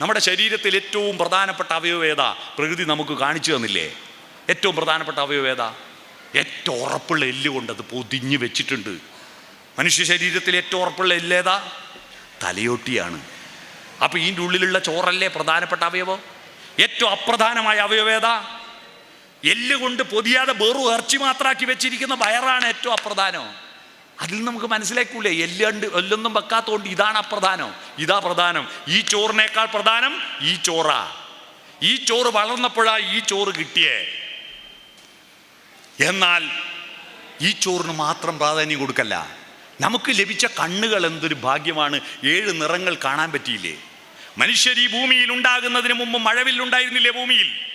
നമ്മുടെ ശരീരത്തിൽ ഏറ്റവും പ്രധാനപ്പെട്ട അവയവേദ പ്രകൃതി നമുക്ക് കാണിച്ചു തന്നില്ലേ? ഏറ്റവും പ്രധാനപ്പെട്ട അവയവേദ ഏറ്റവും ഉറപ്പുള്ള എല്ല് കൊണ്ട് അത് പൊതിഞ്ഞ് വെച്ചിട്ടുണ്ട്. മനുഷ്യ ശരീരത്തിൽ ഏറ്റവും ഉറപ്പുള്ള എല്ലേതാ തലയോട്ടിയാണ്. അപ്പോൾ ഇതിന്റെ ഉള്ളിലുള്ള ചോറല്ലേ പ്രധാനപ്പെട്ട അവയവം? ഏറ്റവും അപ്രധാനമായ അവയവേദ എല്ല് കൊണ്ട് പൊതിയാതെ വെറും ഇറച്ചി മാത്രമാക്കി വെച്ചിരിക്കുന്ന വയറാണ് ഏറ്റവും അപ്രധാനം. അതിൽ നമുക്ക് മനസ്സിലാക്കൂലേ എല്ലണ്ട് എല്ലൊന്നും വെക്കാത്തതുകൊണ്ട് ഇതാണ് അപ്രധാനം. ഇതാ പ്രധാനം. ഈ ചോറിനേക്കാൾ പ്രധാനം ഈ ചോറാ. ഈ ചോറ് വളർന്നപ്പോഴാ ഈ ചോറ് കിട്ടിയേ. എന്നാൽ ഈ ചോറിന് മാത്രം പ്രാധാന്യം കൊടുക്കല്ല. നമുക്ക് ലഭിച്ച കണ്ണുകൾ എന്തൊരു ഭാഗ്യമാണ്. ഏഴ് നിറങ്ങൾ കാണാൻ പറ്റിയില്ലേ? മനുഷ്യർ ഈ ഭൂമിയിൽ ഉണ്ടാകുന്നതിന് മുമ്പ് മഴവില്ലുണ്ടായിരുന്നില്ലേ ഭൂമിയിൽ?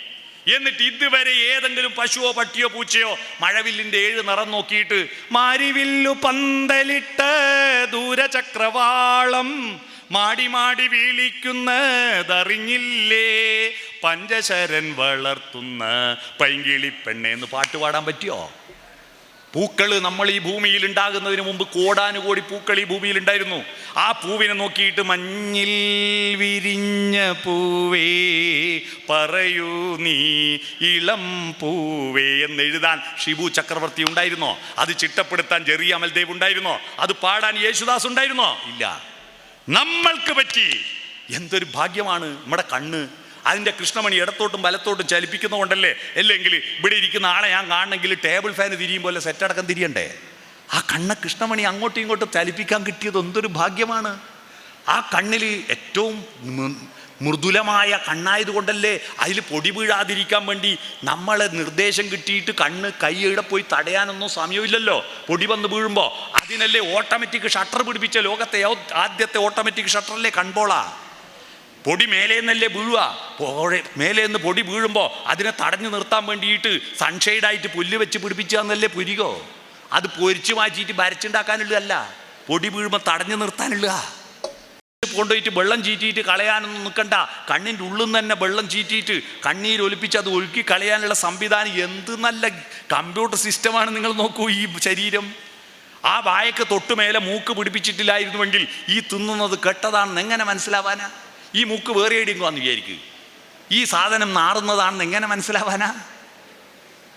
എന്നിട്ട് ഇതുവരെ ഏതെങ്കിലും പശുവോ പട്ടിയോ പൂച്ചയോ മഴവില്ലിന്റെ ഏഴ് നിറം നോക്കിയിട്ട് മാരിവില്ലു പന്തലിട്ട് ദൂരചക്രവാളം മാടി മാടി വീളിക്കുന്നതറിഞ്ഞില്ലേ? പഞ്ചശരൻ വളർത്തുന്ന പൈങ്കിളി പെണ്ണേന്ന് പാട്ട് പാടാൻ പറ്റിയോ? പൂക്കൾ നമ്മൾ ഈ ഭൂമിയിൽ ഉണ്ടാകുന്നതിന് മുമ്പ് കോടാനുകോടി പൂക്കൾ ഈ ഭൂമിയിൽ ഉണ്ടായിരുന്നു. ആ പൂവിനെ നോക്കിയിട്ട് മഞ്ഞിൽ വിരിഞ്ഞ പൂവേ പറയൂ നീ ഇളം പൂവേ എന്ന് എഴുതാൻ ഷിബു ചക്രവർത്തി ഉണ്ടായിരുന്നോ? അത് ചിട്ടപ്പെടുത്താൻ ജെറി അമൽദേവ് ഉണ്ടായിരുന്നോ? അത് പാടാൻ യേശുദാസ് ഉണ്ടായിരുന്നോ? ഇല്ല. നമ്മൾക്ക് പറ്റി എന്തൊരു ഭാഗ്യമാണ് നമ്മുടെ കണ്ണ് അതിന്റെ കൃഷ്ണമണി ഇടത്തോട്ടും വലത്തോട്ടും ചലിപ്പിക്കുന്നതുകൊണ്ടല്ലേ? അല്ലെങ്കിൽ ഇവിടെ ഇരിക്കുന്ന ആളെ ഞാൻ കാണണമെങ്കിൽ ടേബിൾ ഫാൻ തിരിയും പോലെ സെറ്റടക്കം തിരിയണ്ടേ? ആ കണ്ണ കൃഷ്ണമണി അങ്ങോട്ടും ഇങ്ങോട്ടും ചലിപ്പിക്കാൻ കിട്ടിയത് എന്തൊരു ഭാഗ്യമാണ്. ആ കണ്ണിൽ ഏറ്റവും മൃദുലമായ കണ്ണായതുകൊണ്ടല്ലേ അതിൽ പൊടി വീഴാതിരിക്കാൻ വേണ്ടി നമ്മളെ നിർദ്ദേശം കിട്ടിയിട്ട് കണ്ണ് കൈയുടെ പോയി തടയാനൊന്നും സമയമില്ലല്ലോ? പൊടി വന്ന് വീഴുമ്പോൾ അതിനല്ലേ ഓട്ടോമാറ്റിക് ഷട്ടർ പിടിപ്പിച്ച ലോകത്തെ ആദ്യത്തെ ഓട്ടോമാറ്റിക് ഷട്ടറല്ലേ കൺപോളാ? പൊടി മേലേന്നല്ലേ വീഴുക? പോഴെ മേലേന്ന് പൊടി വീഴുമ്പോൾ അതിനെ തടഞ്ഞു നിർത്താൻ വേണ്ടിയിട്ട് സൺഷെയ്ഡായിട്ട് പുല്ല് വെച്ച് പിടിപ്പിച്ചാന്നല്ലേ പുരികോ? അത് പൊരിച്ചു മാറ്റിയിട്ട് വരച്ചുണ്ടാക്കാനുള്ളതല്ല. പൊടി വീഴുമ്പോൾ തടഞ്ഞു നിർത്താനുള്ള കൊണ്ടുപോയിട്ട് വെള്ളം ചീറ്റിയിട്ട് കളയാനൊന്നും നിൽക്കണ്ട കണ്ണിന്റെ ഉള്ളിൽ നിന്ന് തന്നെ വെള്ളം ചീറ്റിയിട്ട് കണ്ണീരൊലിപ്പിച്ച് അത് ഒഴുക്കി കളയാനുള്ള സംവിധാനം എന്ത് നല്ല കമ്പ്യൂട്ടർ സിസ്റ്റമാണ് നിങ്ങൾ നോക്കൂ ഈ ശരീരം. ആ വായക്ക് തൊട്ടുമേലെ മൂക്ക് പിടിപ്പിച്ചിട്ടില്ലായിരുന്നുവെങ്കിൽ ഈ തിന്നുന്നത് കെട്ടതാണെന്ന് എങ്ങനെ മനസ്സിലാവാനാ? ഈ മൂക്ക് വേറെ എവിടെയെങ്കിലും വിചാരിക്കുക ഈ സാധനം നാറുന്നതാണെന്ന് എങ്ങനെ മനസ്സിലാവാനാ?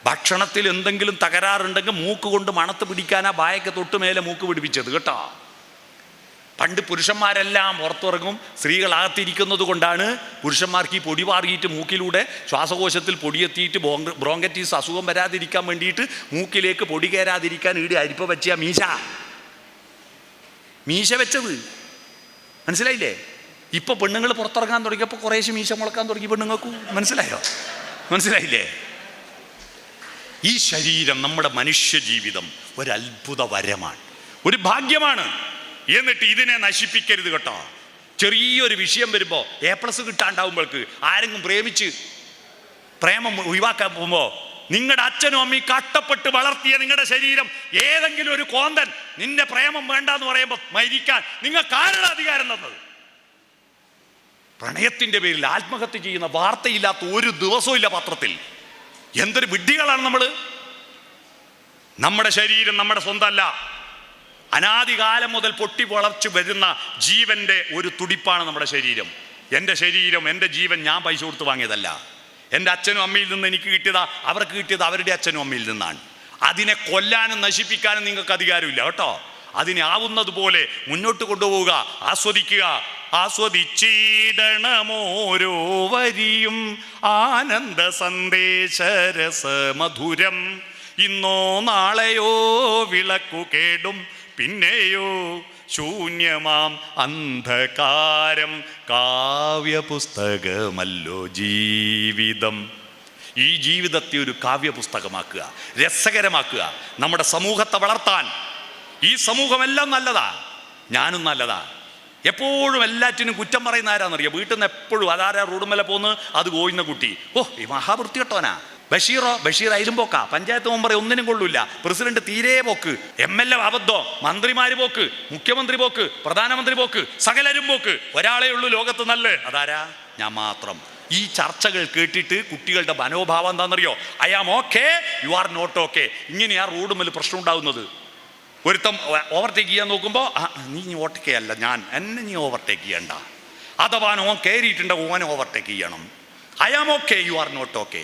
ഭക്ഷണത്തിൽ എന്തെങ്കിലും തകരാറുണ്ടെങ്കിൽ മൂക്ക് കൊണ്ട് മണത്ത് പിടിക്കാനാ ബായക്ക് തൊട്ട് മേലെ മൂക്ക് പിടിപ്പിച്ചത് കേട്ടോ? പണ്ട് പുരുഷന്മാരെല്ലാം പുറത്തിറങ്ങും സ്ത്രീകൾ അകത്തിരിക്കുന്നത് കൊണ്ടാണ് പുരുഷന്മാർക്ക് ഈ പൊടി പാറിയിട്ട് മൂക്കിലൂടെ ശ്വാസകോശത്തിൽ പൊടിയെത്തിയിട്ട് ബോങ്ക ബ്രോങ്കറ്റീസ് അസുഖം വരാതിരിക്കാൻ വേണ്ടിയിട്ട് മൂക്കിലേക്ക് പൊടി കയറാതിരിക്കാൻ ഈടെ അരിപ്പ വെച്ച മീശ. മീശ വെച്ചത്. മനസ്സിലായില്ലേ? ഇപ്പൊ പെണ്ണുങ്ങൾ പുറത്തിറങ്ങാൻ തുടങ്ങിയപ്പോൾ കുറേശ്ശെ മീശ മുളക്കാൻ തുടങ്ങി പെണ്ണുങ്ങൾക്ക് മനസ്സിലായോ? മനസ്സിലായില്ലേ? ഈ ശരീരം നമ്മുടെ മനുഷ്യജീവിതം ഒരു അത്ഭുത വരമാണ്. ഒരു ഭാഗ്യമാണ്. എന്നിട്ട് ഇതിനെ നശിപ്പിക്കരുത് കേട്ടോ. ചെറിയൊരു വിഷയം വരുമ്പോൾ എ പ്ലസ് കിട്ടാണ്ടാവുമ്പോൾക്ക് ആരെങ്കിലും പ്രേമിച്ച് പ്രേമം ഒഴിവാക്കാൻ പോകുമ്പോൾ നിങ്ങളുടെ അച്ഛനും അമ്മയും കഷ്ടപ്പെട്ട് വളർത്തിയ നിങ്ങളുടെ ശരീരം ഏതെങ്കിലും ഒരു കോന്തൻ നിന്റെ പ്രേമം വേണ്ടെന്ന് പറയുമ്പോൾ മരിക്കാൻ നിങ്ങൾക്ക് ആരുടെ അധികാരം തന്നത്? പ്രണയത്തിന്റെ പേരിൽ ആത്മഹത്യ ചെയ്യുന്ന വാർത്തയില്ലാത്ത ഒരു ദിവസവും ഇല്ല പത്രത്തിൽ. എന്തൊരു വിഡ്ഢികളാണ് നമ്മൾ നമ്മുടെ ശരീരം നമ്മുടെ സ്വന്തമല്ല. അനാദികാലം മുതൽ പൊട്ടി വളർച്ചു വരുന്ന ജീവന്റെ ഒരു തുടിപ്പാണ് നമ്മുടെ ശരീരം. എന്റെ ശരീരം എന്റെ ജീവൻ ഞാൻ പൈസ കൊടുത്ത് വാങ്ങിയതല്ല. എന്റെ അച്ഛനും അമ്മയിൽ നിന്ന് എനിക്ക് കിട്ടിയതാ അവർക്ക് കിട്ടിയത് അവരുടെ അച്ഛനും അമ്മയിൽ നിന്നാണ്. അതിനെ കൊല്ലാനും നശിപ്പിക്കാനും നിങ്ങൾക്ക് അധികാരമില്ല കേട്ടോ? അതിനെ ആവുന്നത് പോലെ മുന്നോട്ട് കൊണ്ടുപോവുക ആസ്വദിക്കുക. ആസ്വദിച്ചിടണമോരോ വരിയും ആനന്ദ സന്ദേശ രസമധുരം. ഇന്നോ നാളെയോ വിളക്കു കേടും പിന്നെയോ ശൂന്യമാം അന്ധകാരം. കാവ്യപുസ്തകമല്ലോ ജീവിതം. ഈ ജീവിതത്തെ ഒരു കാവ്യപുസ്തകമാക്കുക രസകരമാക്കുക. നമ്മുടെ സമൂഹത്തെ വളർത്താൻ ഈ സമൂഹമെല്ലാം നല്ലതാ. ഞാനും നല്ലതാ. എപ്പോഴും എല്ലാറ്റിനും കുറ്റം പറയുന്ന ആരാന്നറിയാം? വീട്ടിൽ നിന്ന് എപ്പോഴും അതാരാ റോഡുമല പോന്ന്? അത് കോയുന്ന കുട്ടി ഓ ഈ മഹാവൃത്തി കേട്ടോനാ ബഷീറോ ബഷീർ അതിലും പോക്കാ പഞ്ചായത്ത് മെമ്പറെ ഒന്നിനും കൊള്ളൂല പ്രസിഡന്റ് തീരെ പോക്ക്. എം എൽ എ അബദ്ധം. മന്ത്രിമാര് പോക്ക്. മുഖ്യമന്ത്രി പോക്ക്. പ്രധാനമന്ത്രി പോക്ക്. സകലരും പോക്ക്. ഒരാളെ ഉള്ളൂ ലോകത്ത് നല്ല. അതാരാ? ഞാൻ മാത്രം. ഈ ചർച്ചകൾ കേട്ടിട്ട് കുട്ടികളുടെ മനോഭാവം എന്താണെന്നറിയോ I am okay you are not okay ഇങ്ങനെയാ റോഡുമൽ പ്രശ്നം ഉണ്ടാകുന്നത് ഒരുത്തം ഓവർടേക്ക് ചെയ്യാൻ നോക്കുമ്പോൾ നീ ഇനി അല്ല ഞാൻ എന്നെ നീ ഓവർടേക്ക് ചെയ്യണ്ട. അഥവാ ഓൻ കയറിയിട്ടുണ്ട് ഓൻ ഓവർടേക്ക് ചെയ്യണം. I am okay you are not okay